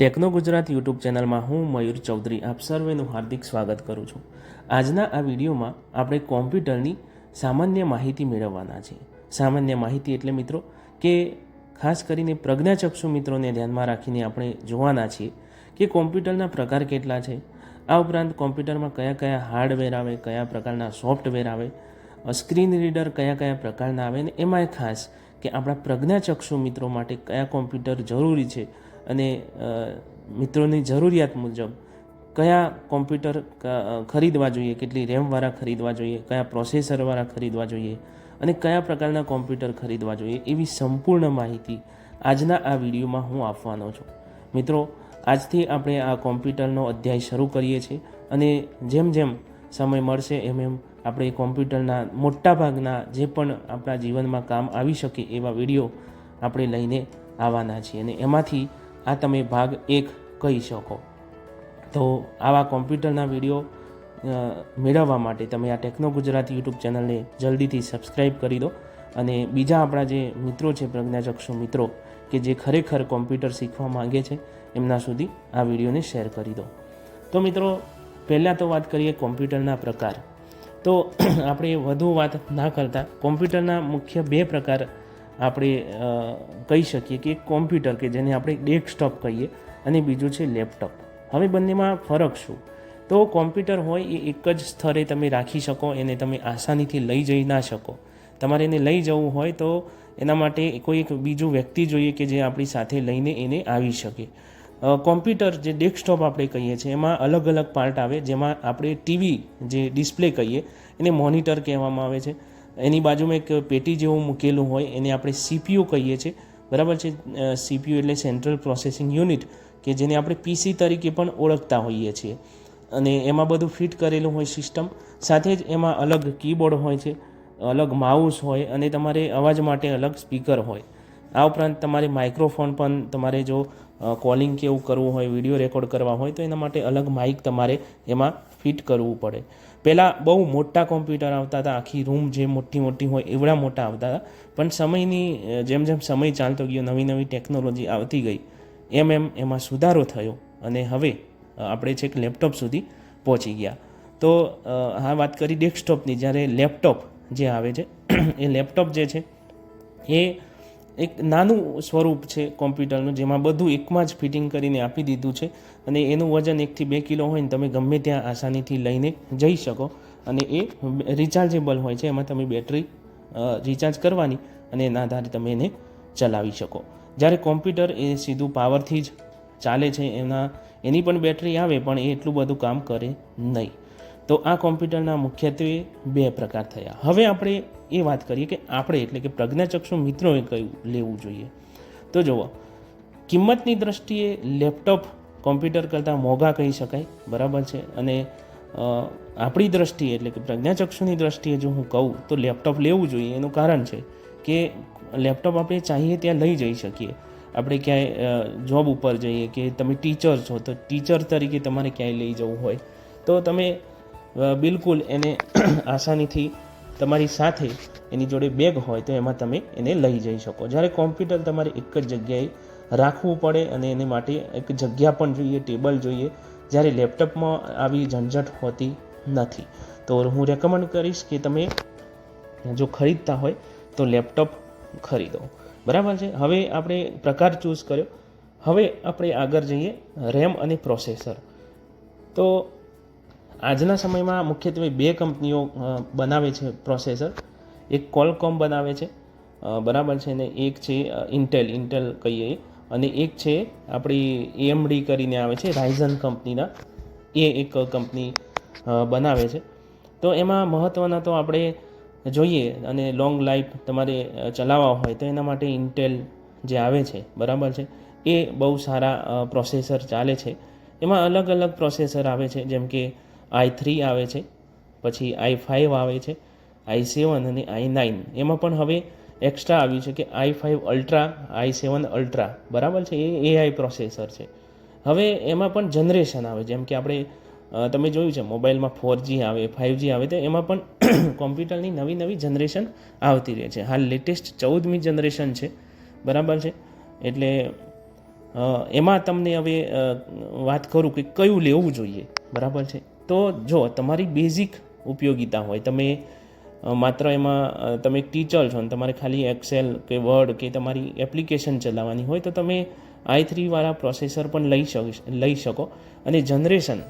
Techno Gujarat YouTube ચેનલમાં હું મયુર ચૌધરી આપ સર્વેનું હાર્દિક સ્વાગત કરું છું. આજના આ વિડીયોમાં આપણે કોમ્પ્યુટરની સામાન્ય માહિતી મેળવવાના છે. સામાન્ય માહિતી એટલે મિત્રો કે ખાસ કરીને પ્રજ્ઞાચક્ષુ મિત્રોને ધ્યાનમાં રાખીને આપણે જોવાના છીએ કે કોમ્પ્યુટરના પ્રકાર કેટલા છે. આ ઉપરાંત કોમ્પ્યુટરમાં કયા કયા હાર્ડવેર આવે, કયા પ્રકારના સોફ્ટવેર આવે સ્ક્રીન રીડર કયા કયા પ્રકારના આવે ને એમાંય ખાસ કે આપણા પ્રજ્ઞાચક્ષુ મિત્રો માટે કયા કોમ્પ્યુટર જરૂરી છે અને મિત્રોની જરૂરિયાત મુજબ કયા કોમ્પ્યુટર ખરીદવા જોઈએ, કેટલી રેમવાળા ખરીદવા જોઈએ, કયા પ્રોસેસરવાળા ખરીદવા જોઈએ અને કયા પ્રકારના કોમ્પ્યુટર ખરીદવા જોઈએ એવી સંપૂર્ણ માહિતી આજના આ વિડીયોમાં હું આપવાનો છું. મિત્રો, આજથી આપણે આ કોમ્પ્યુટરનો અધ્યાય શરૂ કરીએ છીએ અને જેમ જેમ સમય મળશે એમ એમ આપણે કોમ્પ્યુટરના મોટા ભાગના જે પણ આપણા જીવનમાં કામ આવી શકે એવા વીડિયો આપણે લઈને આવવાના છીએ અને એમાંથી આ તમે ભાગ એક કહી શકો. તો આવા કોમ્પ્યુટરના વીડિયો મેળવવા માટે તમે આ ટેકનો ગુજરાતી યુટ્યુબ ચેનલને જલ્દીથી સબસ્ક્રાઈબ કરી દો અને બીજા આપણા જે મિત્રો છે, પ્રજ્ઞાચક્ષુ મિત્રો, કે જે ખરેખર કોમ્પ્યુટર શીખવા માંગે છે, એમના સુધી આ વિડીયોને શેર કરી દો. તો મિત્રો, પહેલાં તો વાત કરીએ કોમ્પ્યુટરના પ્રકાર. તો આપણે વધુ વાત ના કરતા, કોમ્પ્યુટરના મુખ્ય બે પ્રકાર આપણે કહી શકીએ કે એક કોમ્પ્યુટર કે જેને આપણે ડેસ્કટોપ કહીએ અને બીજું છે લેપટોપ હવે બંનેમાં ફરક શું? તો કોમ્પ્યુટર હોય એ એક જ સ્થળે તમે રાખી શકો, એને તમે આસાનીથી લઈ જઈ ના શકો. તમારે એને લઈ જવું હોય તો એના માટે કોઈ એક બીજું વ્યક્તિ જોઈએ કે જે આપણી સાથે લઈને એને આવી શકે. કોમ્પ્યુટર જે ડેસ્કટોપ આપણે કહીએ છીએ, એમાં અલગ અલગ પાર્ટ આવે, જેમાં આપણે ટીવી જે ડિસ્પ્લે કહીએ, એને મોનિટર કહેવામાં આવે છે. એની બાજુમાં એક પેટી જેવું મૂકેલું હોય, એને આપણે સીપીયુ કહીએ છીએ. બરાબર છે? સીપીયુ એટલે સેન્ટ્રલ પ્રોસેસિંગ યુનિટ કે જેને આપણે પીસી તરીકે પણ ઓળખતા હોઈએ છીએ. અને એમાં બધું ફિટ કરેલું હોય સિસ્ટમ. સાથે જ એમાં અલગ કીબોર્ડ હોય છે, અલગ માઉસ હોય, અને તમારે અવાજ માટે અલગ સ્પીકર હોય. આ ઉપરાંત તમારે માઇક્રોફોન પણ તમારે જો કોલિંગ કે એવું કરવું હોય, વીડિયો રેકોર્ડ કરવા હોય, તો એના માટે અલગ માઇક તમારે એમાં ફિટ કરવું પડે. પહેલાં બહુ મોટા કોમ્પ્યુટર આવતા હતા, આખી રૂમ જે મોટી મોટી હોય, એવડા મોટા આવતા હતા. પણ સમયની જેમ જેમ સમય ચાલતો ગયો, નવી નવી ટેકનોલોજી આવતી ગઈ, એમ એમ એમાં સુધારો થયો અને હવે આપણે છેક લેપટોપ સુધી પહોંચી ગયા. તો હા વાત કરી ડેસ્કટોપની જ્યારે લેપટોપ જે આવે છે, એ લેપટોપ જે છે, એ એક નાનું સ્વરૂપ છે કોમ્પ્યુટરનું, જેમાં બધું એકમાં જ ફિટિંગ કરીને આપી દીધું છે. અને એનું વજન એકથી બે કિલો હોય ને તમે ગમે ત્યાં આસાનીથી લઈને જઈ શકો. અને એ રિચાર્જેબલ હોય છે, એમાં તમે બેટરી રિચાર્જ કરવાની અને એના આધારે તમે એને ચલાવી શકો. જ્યારે કોમ્પ્યુટર એ સીધું પાવરથી જ ચાલે છે, એના, એની પણ બેટરી આવે, પણ એ એટલું બધું કામ કરે નહીં. તો આ કોમ્પ્યુટરના મુખ્યત્વે બે પ્રકાર થયા. હવે આપણે એ વાત કરીએ કે આપણે એટલે કે પ્રજ્ઞાચક્ષુ મિત્રોએ કયું લેવું જોઈએ. તો જુઓ, કિંમતની દ્રષ્ટિએ લેપટોપ કોમ્પ્યુટર કરતાં મોંઘા કહી શકાય, બરાબર છે? અને આપણી દ્રષ્ટિએ એટલે કે પ્રજ્ઞાચક્ષુની દ્રષ્ટિએ જો હું કહું, તો લેપટોપ લેવું જોઈએ. એનું કારણ છે કે લેપટોપ આપણે ચાહીએ ત્યાં લઈ જઈ શકીએ. આપણે ક્યાંય જોબ ઉપર જઈએ કે તમે ટીચર છો, તો ટીચર તરીકે તમારે ક્યાંય લઈ જવું હોય. તો તમે બિલકુલ એને આસાનીથી તમારી સાથે એની જોડે બેગ હોય તો એમાં તમે એને લઈ જઈ શકો. જ્યારે કોમ્પ્યુટર તમારે એક જ જગ્યાએ રાખવું પડે અને એને માટે એક જગ્યા પણ જોઈએ, ટેબલ જોઈએ, જ્યારે લેપટોપમાં આવી ઝંઝટ હોતી નથી, તો હું રેકમેન્ડ કરીશ કે તમે જો ખરીદતા હોય તો લેપટોપ ખરીદો. બરાબર છે? હવે આપણે પ્રકાર ચૂઝ કર્યો. હવે આપણે આગળ જઈએ રેમ અને પ્રોસેસર. તો આજના સમયમાં મુખ્યત્વે બે કંપનીઓ બનાવે છે પ્રોસેસર. એક કોલકોમ બનાવે છે બરાબર છે, ને એક છે ઇન્ટેલ ઇન્ટેલ કહીએ. અને એક છે આપણી એએમડી કરીને આવે છે રાઇઝન કંપનીના. એ એક કંપની બનાવે છે. તો એમાં મહત્ત્વના તો આપણે જોઈએ અને લોંગ લાઈફ તમારે ચલાવવા હોય તો એના માટે ઇન્ટેલ જે આવે છે, બરાબર છે, એ બહુ સારા પ્રોસેસર ચાલે છે. એમાં અલગ અલગ પ્રોસેસર આવે છે, જેમ કે આઈ થ્રી આવે છે, પછી આઈ ફાઇવ આવે છે, આઈ સેવન અને આઈ નાઇન. એમાં પણ હવે એક્સ્ટ્રા આવ્યું છે કે I five ultra, I seven ultra. બરાબર છે? એ એઆઈ પ્રોસેસર છે. હવે એમાં પણ જનરેશન આવે, જેમ કે આપણે તમે જોયું છે, મોબાઈલમાં ફોરજી આવે ફાઇવજી આવે, તો એમાં પણ કોમ્પ્યુટરની નવી નવી જનરેશન આવતી રહે છે. હાલ લેટેસ્ટ ચૌદમી જનરેશન છે. બરાબર છે? એટલે એમાં તમને હવે વાત કરું કે કયું લેવું જોઈએ. બરાબર છે? તો જો તમારી બેઝિક ઉપયોગિતા હોય, તમે માત્ર એમાં તમે એક ટીચર છો ને તમારે ખાલી એક્સેલ કે વર્ડ કે તમારી એપ્લિકેશન ચલાવવાની હોય, તો તમે આઈ થ્રીવાળા પ્રોસેસર પણ લઈ શકો લઈ શકો. અને જનરેશન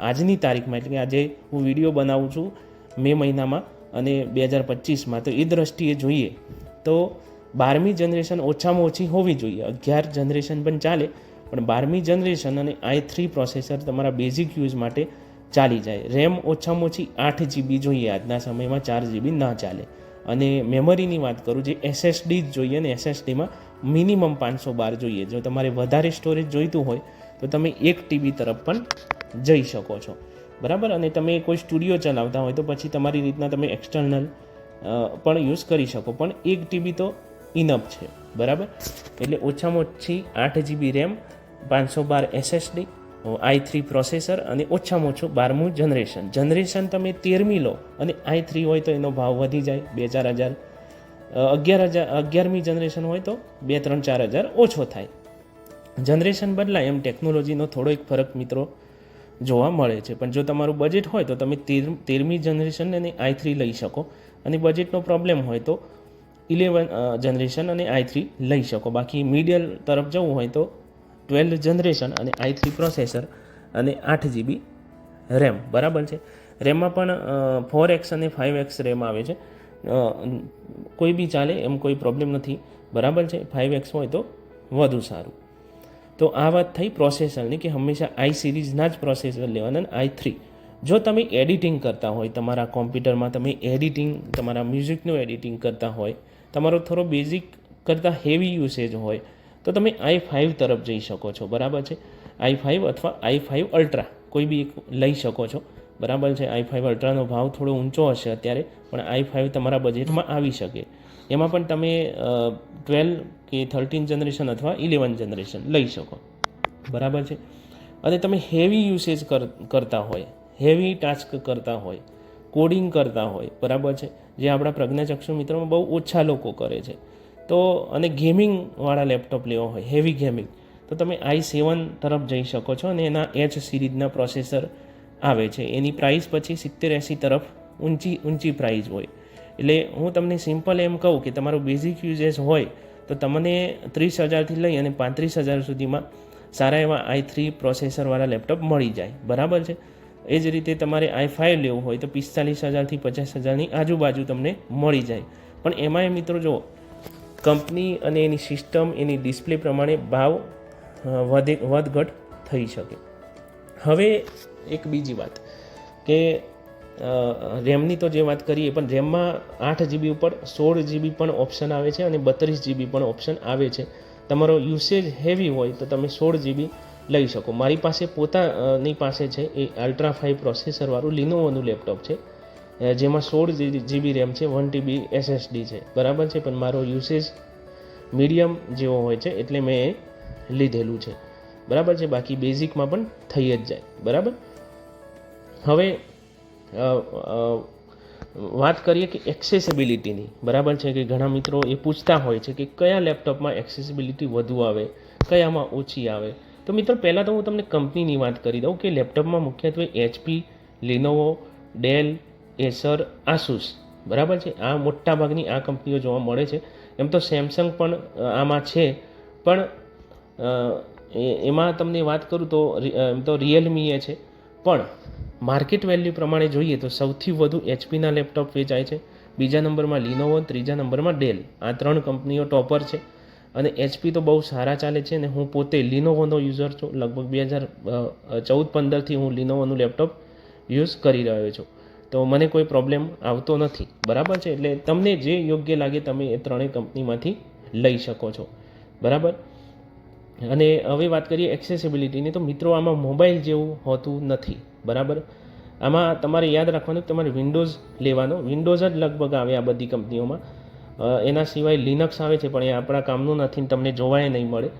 આજની તારીખમાં, એટલે કે આજે હું વીડિયો બનાવું છું મે મહિનામાં અને બે હજાર પચીસમાં, તો એ દ્રષ્ટિએ જોઈએ, તો બારમી જનરેશન ઓછામાં ઓછી હોવી જોઈએ. અગિયાર જનરેશન પણ ચાલે, પણ બારમી જનરેશન અને આઈ થ્રી પ્રોસેસર તમારા બેઝિક યુઝ માટે ચાલી જાય. રેમ ઓછામાં ઓછી આઠ જીબી જોઈએ આજના સમયમાં, ચાર જીબી ના ચાલે. અને મેમરીની વાત કરું, જે એસએસડી જ જોઈએ ને એસએસડીમાં મિનિમમ પાંચસો બાર જોઈએ. જો તમારે વધારે સ્ટોરેજ જોઈતું હોય, તો તમે એક ટીબી તરફ પણ જઈ શકો છો. બરાબર? અને તમે કોઈ સ્ટુડિયો ચલાવતા હોય, તો પછી તમારી રીતના તમે એક્સટર્નલ પણ યુઝ કરી શકો. પણ એક ટીબી તો ઇનફ છે. બરાબર? એટલે ઓછામાં ઓછી આઠ જીબી રેમ પાંચસો બાર એસએસડી આઈ થ્રી પ્રોસેસર અને ઓછામાં ઓછું બારમું જનરેશન. જનરેશન તમે તેરમી લો અને આઈ થ્રી હોય તો એનો ભાવ વધી જાય. બે ચાર હજાર અગિયાર હજાર, અગિયારમી જનરેશન હોય તો બે, ત્રણ, ચાર હજાર ઓછો થાય. જનરેશન બદલાય એમ ટેકનોલોજીનો થોડો એક ફરક મિત્રો જોવા મળે છે. પણ જો તમારું બજેટ હોય તો તમે તેર, તેરમી જનરેશન અને આઈ થ્રી લઈ શકો. અને બજેટનો પ્રોબ્લેમ હોય તો ઇલેવન જનરેશન અને આઈ થ્રી લઈ શકો. બાકી મીડિયલ તરફ જવું હોય તો ટ્વેલ્વ જનરેશન અને આઈ થ્રી પ્રોસેસર અને આઠ જીબી રેમ. બરાબર છે? રેમમાં પણ ફોર એક્સ અને ફાઇવ એક્સ રેમ આવે છે. કોઈ બી ચાલે એમ કોઈ પ્રોબ્લેમ નથી. બરાબર છે? ફાઇવ એક્સ હોય તો વધુ સારું. તો આ વાત થઈ પ્રોસેસરની કે હંમેશા આઈ સિરીઝના જ પ્રોસેસર લેવાના આઈ થ્રી. જો તમે એડિટિંગ કરતા હોય, તમારા કોમ્પ્યુટરમાં તમે એડિટિંગ, તમારા મ્યુઝિકનું એડિટિંગ કરતા હોય, તમારો થોડો બેઝિક કરતાં હેવી યુસેજ હોય તો તમે આઈ ફાઇવ તરફ જઈ શકો છો. બરાબર છે? આઈ ફાઇવ અથવા આઈ ફાઇવ અલ્ટ્રા, કોઈ બી એક લઈ શકો છો. બરાબર છે? આઈ ફાઇવ અલ્ટ્રાનો ભાવ થોડો ઊંચો હશે અત્યારે, પણ આઈ ફાઇવ તમારા બજેટમાં આવી શકે. એમાં પણ તમે ટ્વેલ્વ કે થર્ટીન જનરેશન અથવા ઇલેવન જનરેશન લઈ શકો. બરાબર છે? અને તમે હેવી યુસેજ કર, કરતા હોય, હેવી ટાસ્ક કરતા હોય, કોડિંગ કરતા હોય. બરાબર છે? જે આપણા પ્રજ્ઞાચક્ષુ મિત્રોમાં બહુ ઓછા લોકો કરે છે. તો અને ગેમિંગવાળા લેપટોપ લેવો હોય હેવી ગેમિંગ તો તમે આઈ સેવન તરફ જઈ શકો છો અને એના એચ સિરીઝના પ્રોસેસર આવે છે. એની પ્રાઇસ પછી સિત્તેર એંસી તરફ ઊંચી ઊંચી પ્રાઇસ હોય. એટલે હું તમને સિમ્પલ એમ કહું કે તમારું બેઝિક યુઝેસ હોય, તો તમને ત્રીસ હજારથી લઈ અને પાંત્રીસ હજાર સુધીમાં સારા એવા આઈ થ્રી પ્રોસેસરવાળા લેપટોપ મળી જાય. બરાબર છે? એ જ રીતે તમારે આઈ ફાઇવ લેવું હોય તો પિસ્તાલીસ હજારથી પચાસ હજારની આજુબાજુ તમને મળી જાય. પણ એમાંય મિત્રો જો કંપની અને એની સિસ્ટમ, એની ડિસ્પ્લે પ્રમાણે ભાવ વધે, વધઘટ થઈ શકે. હવે એક બીજી વાત કે રેમની તો જે વાત કરીએ, પણ રેમમાં આઠ જીબી ઉપર સોળ જીબી પણ ઓપ્શન આવે છે અને બત્રીસ જીબી પણ ઓપ્શન આવે છે. તમારો યુસેજ હેવી હોય તો તમે સોળ જીબી લઈ શકો. મારી પાસે પોતાની પાસે છે એ અલ્ટ્રા ફાઇવ પ્રોસેસરવાળું લિનોવોનું લેપટોપ છે. જેમાં સોળ જીબી રેમ છે વન ટીબી એસએસડી છે. બરાબર છે? પણ મારો યુસેજ મીડિયમ જેવો હોય છે, એટલે મેં એ લીધેલું છે. બરાબર છે? બાકી બેઝિકમાં પણ થઈ જ જાય. બરાબર? હવે વાત કરીએ કે એક્સેસિબિલિટીની બરાબર છે કે ઘણા મિત્રો એ પૂછતા હોય છે કે કયા લેપટોપમાં એક્સેસિબિલિટી વધુ આવે, કયામાં ઓછી આવે? તો મિત્રો, પહેલાં તો હું તમને કંપનીની વાત કરી દઉં કે લેપટોપમાં મુખ્યત્વે HP Lenovo Dell Acer Asus બરાબર છે? આ મોટા ભાગની આ કંપનીઓ જોવા મળે છે. એમ તો સેમસંગ પણ આમાં છે. પણ એમાં તમને વાત કરું તો એમ તો રિયલમી એ છે. પણ માર્કેટ વેલ્યુ પ્રમાણે જોઈએ તો સૌથી વધુ એચપીના લેપટોપ વેચાય છે. બીજા નંબરમાં લિનોવો ત્રીજા નંબરમાં ડેલ આ ત્રણ કંપનીઓ ટોપર છે. અને એચપી તો બહુ સારા ચાલે છે અને હું પોતે લિનોવોનો યુઝર છું. લગભગ બે હજાર ચૌદ પંદરથી હું લિનોવોનું લેપટોપ યુઝ કરી રહ્યો છું. તો મને કોઈ પ્રોબ્લેમ આવતો નથી. બરાબર છે? એટલે તમને જે યોગ્ય લાગે તમે એ ત્રણેય કંપનીમાંથી લઈ શકો છો. બરાબર? અને હવે વાત કરીએ એક્સેસિબિલિટીની તો મિત્રો આમાં મોબાઈલ જેવું હોતું નથી. બરાબર? આમાં તમારે યાદ રાખવાનું તમારે વિન્ડોઝ લેવાનો. વિન્ડોઝ જ લગભગ આવે આ બધી કંપનીઓમાં. એના સિવાય લિનક્સ આવે છે, પણ એ આપણા કામનું નથી તમને જોવાય નહીં મળે.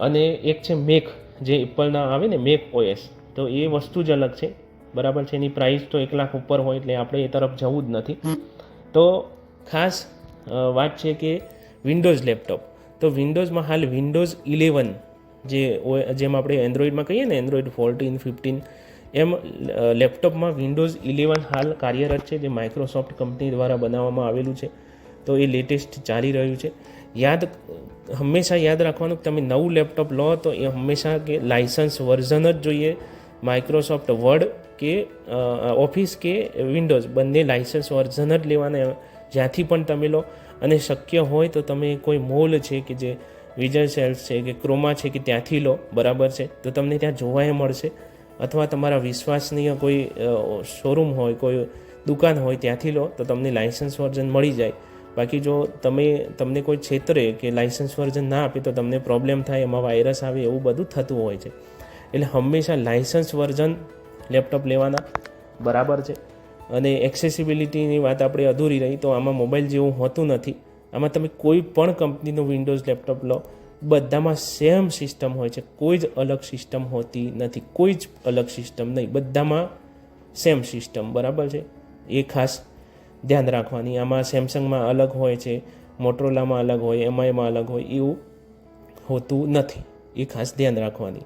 અને એક છે મેક જે એપલના આવે ને મેક ઓએસ તો એ વસ્તુ જ અલગ છે. બરાબર છે? એની પ્રાઇસ તો એક લાખ ઉપર હોય એટલે આપણે એ તરફ જવું જ નથી. તો ખાસ વાત છે કે વિન્ડોઝ લેપટોપ તો વિન્ડોઝમાં હાલ વિન્ડોઝ ઇલેવન જે જેમ આપણે એન્ડ્રોઈડમાં કહીએ ને એન્ડ્રોઈડ ફોર્ટીન ફિફ્ટીન એમ લેપટોપમાં વિન્ડોઝ ઇલેવન હાલ કાર્યરત છે, જે માઇક્રોસોફ્ટ કંપની દ્વારા બનાવવામાં આવેલું છે. તો એ લેટેસ્ટ ચાલી રહ્યું છે. યાદ, હંમેશા યાદ રાખવાનું કે તમે નવું લેપટોપ લો તો એ હંમેશા કે લાઇસન્સ વર્ઝન જ જોઈએ. માઇક્રોસોફ્ટ વર્ડ કે ઓફિસ કે વિન્ડોઝ બંને લાઇસન્સ વર્ઝન જ લેવાના જ્યાંથી પણ તમે લો અને શક્ય હોય તો તમે કોઈ મોલ છે કે જે વિજય સેલ્સ છે કે ક્રોમા છે કે ત્યાંથી લો, બરાબર છે? તો તમને ત્યાં જોવાય મળશે. અથવા તમારા વિશ્વાસનીય કોઈ શોરૂમ હોય, કોઈ દુકાન હોય ત્યાંથી લો, તો તમને લાઇસન્સ વર્ઝન મળી જાય. બાકી જો તમે, તમને કોઈ ક્ષેત્રે કે લાઇસન્સ વર્ઝન ના આપે તો તમને પ્રોબ્લેમ થાય, એમાં વાયરસ આવે એવું બધું થતું હોય છે. એટલે હંમેશા લાઇસન્સ વર્ઝન લેપટોપ લેવાના. બરાબર છે. અને એક્સેસિબિલિટીની વાત આપણે અધૂરી રહી, તો આમાં મોબાઈલ જેવું હોતું નથી. આમાં તમે કોઈ પણ કંપનીનું વિન્ડોઝ લેપટોપ લો, બધામાં સેમ સિસ્ટમ હોય છે. કોઈ જ અલગ સિસ્ટમ હોતી નથી. કોઈ જ અલગ સિસ્ટમ નહીં. બધામાં સેમ સિસ્ટમ. બરાબર છે? એ ખાસ ધ્યાન રાખવાની. આમાં સેમસંગમાં અલગ હોય છે, મોટરોલામાં અલગ હોય, એમઆઈમાં અલગ હોય, એવું હોતું નથી. એ ખાસ ધ્યાન રાખવાની.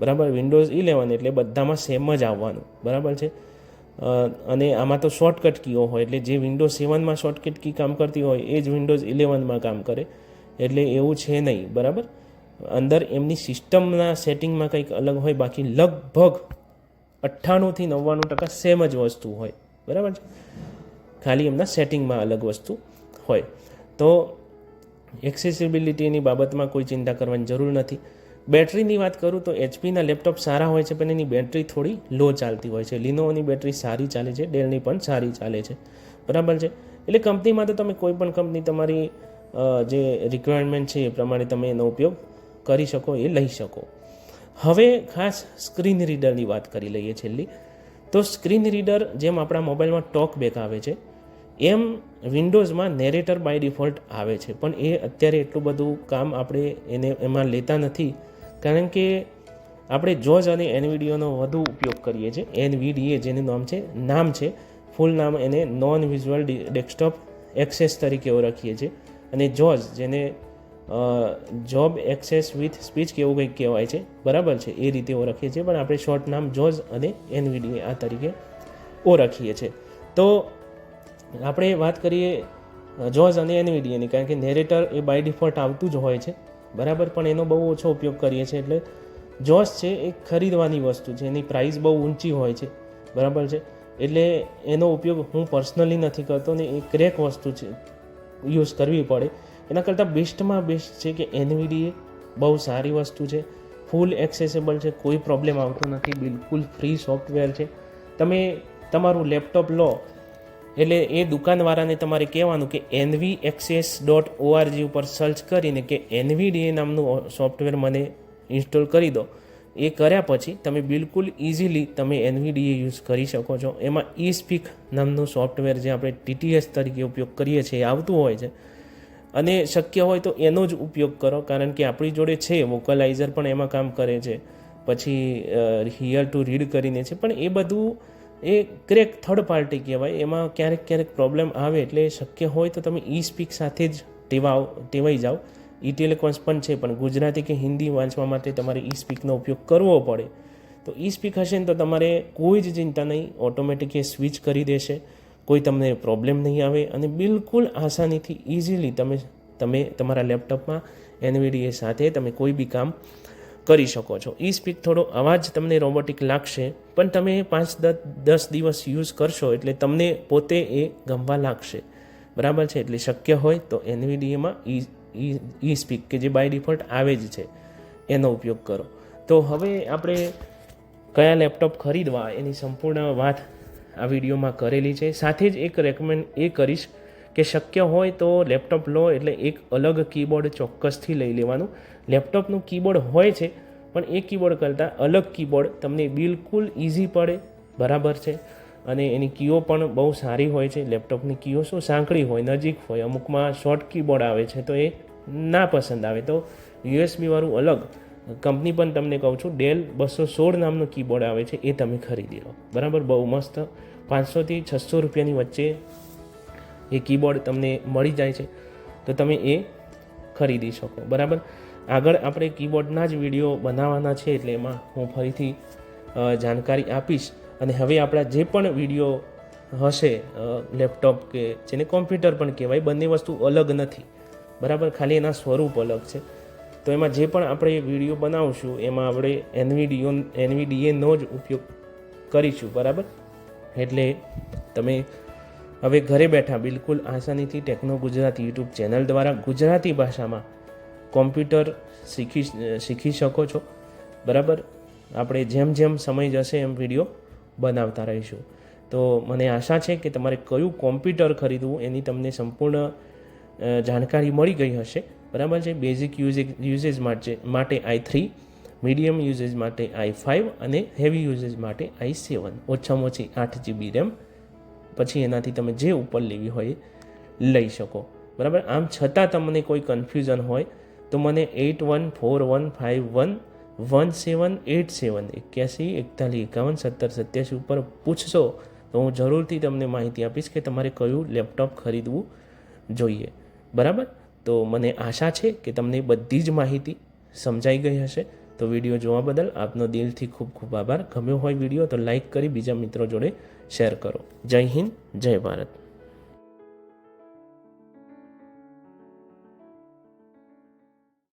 બરાબર? વિન્ડોઝ ઇલેવન એટલે બધામાં સેમ જ આવવાનું. બરાબર છે? અને આમાં તો શોર્ટકટ કીઓ હોય, એટલે જે વિન્ડોઝ સેવનમાં શોર્ટકટ કી કામ કરતી હોય, એ જ વિન્ડોઝ ઇલેવનમાં કામ કરે. એટલે એવું છે નહીં. બરાબર? અંદર એમની સિસ્ટમના સેટિંગમાં કંઈક અલગ હોય, બાકી લગભગ અઠ્ઠાણુંથી નવ્વાણું ટકા સેમ જ વસ્તુ હોય. બરાબર છે? ખાલી એમના સેટિંગમાં અલગ વસ્તુ હોય. તો એક્સેસિબિલિટીની બાબતમાં કોઈ ચિંતા કરવાની જરૂર નથી. બેટરીની વાત કરું તો એચપીના લેપટોપ સારા હોય છે, પણ એની બેટરી થોડી લો ચાલતી હોય છે. લિનોવોની બેટરી સારી ચાલે છે ડેલની પણ સારી ચાલે છે. બરાબર છે? એટલે કંપનીમાં તો તમે કોઈ પણ કંપની તમારી જે રિક્વાયરમેન્ટ છે એ પ્રમાણે તમે એનો ઉપયોગ કરી શકો, એ લઈ શકો. હવે ખાસ સ્ક્રીન રીડરની વાત કરી લઈએ છેલ્લી. તો સ્ક્રીન રીડર જેમ આપણા મોબાઈલમાં ટોક બેક આવે છે, એમ વિન્ડોઝમાં નેરેટર બાય ડિફોલ્ટ આવે છે. પણ એ અત્યારે એટલું બધું કામ આપણે એને એમાં લેતા નથી. કારણ કે આપણે જોઝ અને એનવીડીઓનો વધુ ઉપયોગ કરીએ છીએ. એનવીડીએ જેનું નામ છે નામ છે, ફૂલ નામ એને નોન વિઝ્યુઅલ ડેસ્કટોપ એક્સેસ તરીકે ઓળખીએ છીએ. અને જોજ જેને જોબ એક્સેસ વિથ સ્પીચ કે એવું કંઈક કહેવાય છે, બરાબર છે, એ રીતે ઓળખીએ છીએ. પણ આપણે શોર્ટ નામ જોઝ અને એનવીડીએ આ તરીકે ઓળખીએ છીએ. તો આપણે વાત કરીએ જોઝ અને એનવીડીએની, કારણ કે નેરેટર એ બાય ડિફોલ્ટ આવતું જ હોય છે. બરાબર? પણ એનો બહુ ઓછો ઉપયોગ કરીએ છીએ એટલે જોશ છે એ ખરીદવાની વસ્તુ છે. એની પ્રાઇસ બહુ ઊંચી હોય છે. બરાબર છે? એટલે એનો ઉપયોગ હું પર્સનલી નથી કરતો ને એ ક્રેક વસ્તુ છે યુઝ કરવી પડે. એના કરતાં બેસ્ટમાં બેસ્ટ છે કે એનવીડી બહુ સારી વસ્તુ છે. ફૂલ એક્સેસેબલ છે. કોઈ પ્રોબ્લેમ આવતો નથી. બિલકુલ ફ્રી સોફ્ટવેર છે. તમે તમારું લેપટોપ લો એટલે એ દુકાનવાળાને તમારે કહેવાનું કે એનવી એક્સેસ ડોટ ઓઆરજી ઉપર સર્ચ કરીને કે એનવીડીએ નામનું સોફ્ટવેર મને ઇન્સ્ટોલ કરી દો. એ કર્યા પછી તમે બિલકુલ ઇઝીલી તમે એનવીડીએ યુઝ કરી શકો છો. એમાં ઈ સ્પીક નામનું સોફ્ટવેર જે આપણે ટીટીએસ તરીકે ઉપયોગ કરીએ છીએ એ આવતું હોય છે. અને શક્ય હોય તો એનો જ ઉપયોગ કરો, કારણ કે આપણી જોડે છે વોકલાઇઝર પણ એમાં કામ કરે છે. પછી હિયર ટુ રીડ કરીને છે. પણ એ બધું એ ક્રેક થર્ડ પાર્ટી કહેવાય. એમાં ક્યારેક ક્યારેક પ્રોબ્લેમ આવે એટલે શક્ય હોય તો તમે ઈ સ્પીક સાથે જ ટેવાઓ ટેવાઈ જાઓ. ઈ ટેલિકોન્સ પણ છે, પણ ગુજરાતી કે હિન્દી વાંચવા માટે તમારે ઈ સ્પીકનો ઉપયોગ કરવો પડે. તો ઈ સ્પીક હશે ને તો તમારે કોઈ જ ચિંતા નહીં ઓટોમેટિક એ સ્વિચ કરી દેશે. કોઈ તમને પ્રોબ્લેમ નહીં આવે અને બિલકુલ આસાનીથી ઇઝીલી તમે તમે તમારા લેપટોપમાં એનવીડીએ સાથે તમે કોઈ બી કામ કરી શકો છો. ઈ સ્પીક થોડો અવાજ તમને રોબોટિક લાગશે, પણ તમે પાંચ દસ દસ દિવસ યુઝ કરશો એટલે તમને પોતે એ ગમવા લાગશે. બરાબર છે? એટલે શક્ય હોય તો એનવીડીએમાં ઈ ઈ સ્પીક કે જે બાય ડિફોલ્ટ આવે જ છે, એનો ઉપયોગ કરો. તો હવે આપણે કયા લેપટોપ ખરીદવા એની સંપૂર્ણ વાત આ વિડીયોમાં કરેલી છે. સાથે જ એક રેકમેન્ડ એ કરીશ કે શક્ય હોય તો લેપટોપ લો એટલે એક અલગ કીબોર્ડ ચોક્કસથી લઈ લેવાનું. લેપટોપનું કીબોર્ડ હોય છે, પણ એ કીબોર્ડ કરતાં અલગ કીબોર્ડ તમને બિલકુલ ઇઝી પડે, બરાબર છે. અને એની કીઓ પણ બહુ સારી હોય છે. લેપટોપની કીઓ શું સાંકડી હોય, નજીક હોય, અમુકમાં શોર્ટ કીબોર્ડ આવે છે તો એ ના પસંદ આવે. તો યુએસબીવાળું અલગ કંપની પણ તમને કહું છું, ડેલ બસો સોળ નામનું કીબોર્ડ આવે છે, એ તમે ખરીદી લો. બરાબર? બહુ મસ્ત. પાંચસોથી છસો રૂપિયાની વચ્ચે એ કીબોર્ડ તમને મળી જાય છે, તો તમે એ ખરીદી શકો. બરાબર? આગળ આપણે કીબોર્ડના જ વીડિયો બનાવવાના છે, એટલે એમાં હું ફરીથી જાણકારી આપીશ. અને હવે આપણા જે પણ વીડિયો હશે લેપટોપ કે જેને કોમ્પ્યુટર પણ કહેવાય બંને વસ્તુ અલગ નથી. બરાબર? ખાલી એના સ્વરૂપ અલગ છે. તો એમાં જે પણ આપણે વીડિયો બનાવશું, એમાં આપણે એનવીડીઓ એનવીડીએનો જ ઉપયોગ કરીશું. બરાબર? એટલે તમે હવે ઘરે બેઠા બિલકુલ આસાનીથી ટેકનો ગુજરાતી યુટ્યુબ ચેનલ દ્વારા ગુજરાતી ભાષામાં કોમ્પ્યુટર શીખી શીખી શકો છો. બરાબર? આપણે જેમ જેમ સમય જશે એમ વીડિયો બનાવતા રહીશું. તો મને આશા છે કે તમારે કયું કોમ્પ્યુટર ખરીદવું એની તમને સંપૂર્ણ જાણકારી મળી ગઈ હશે. બરાબર છે? બેઝિક યુઝેજ યુઝેજ માટે માટે આઈ થ્રી મીડિયમ યુઝેજ માટે આઈ ફાઇવ અને હેવી યુઝેજ માટે આઈ સેવન ઓછામાં ઓછી આઠ જીબી રેમ પછી એનાથી તમે જે ઉપર લેવી હોય એ લઈ શકો. બરાબર? આમ છતાં તમને કોઈ કન્ફ્યુઝન હોય, તો મને eight one four one five one one seven eight seven એક્યાસી, એકતાલીસ, એકાવન, સત્તર, સત્યાસી ઉપર પૂછશો, તો હું જરૂરથી તમને માહિતી આપીશ કે તમારે કયું લેપટોપ ખરીદવું જોઈએ. બરાબર? તો મને આશા છે કે તમને બધી જ માહિતી સમજાઈ ગઈ હશે. તો વીડિયો જોવા બદલ આપનો દિલથી ખૂબ ખૂબ આભાર. ગમ્યો હોય વીડિયો તો લાઈક કરી બીજા મિત્રો જોડે શેર કરો. જય હિન્દ, જય ભારત.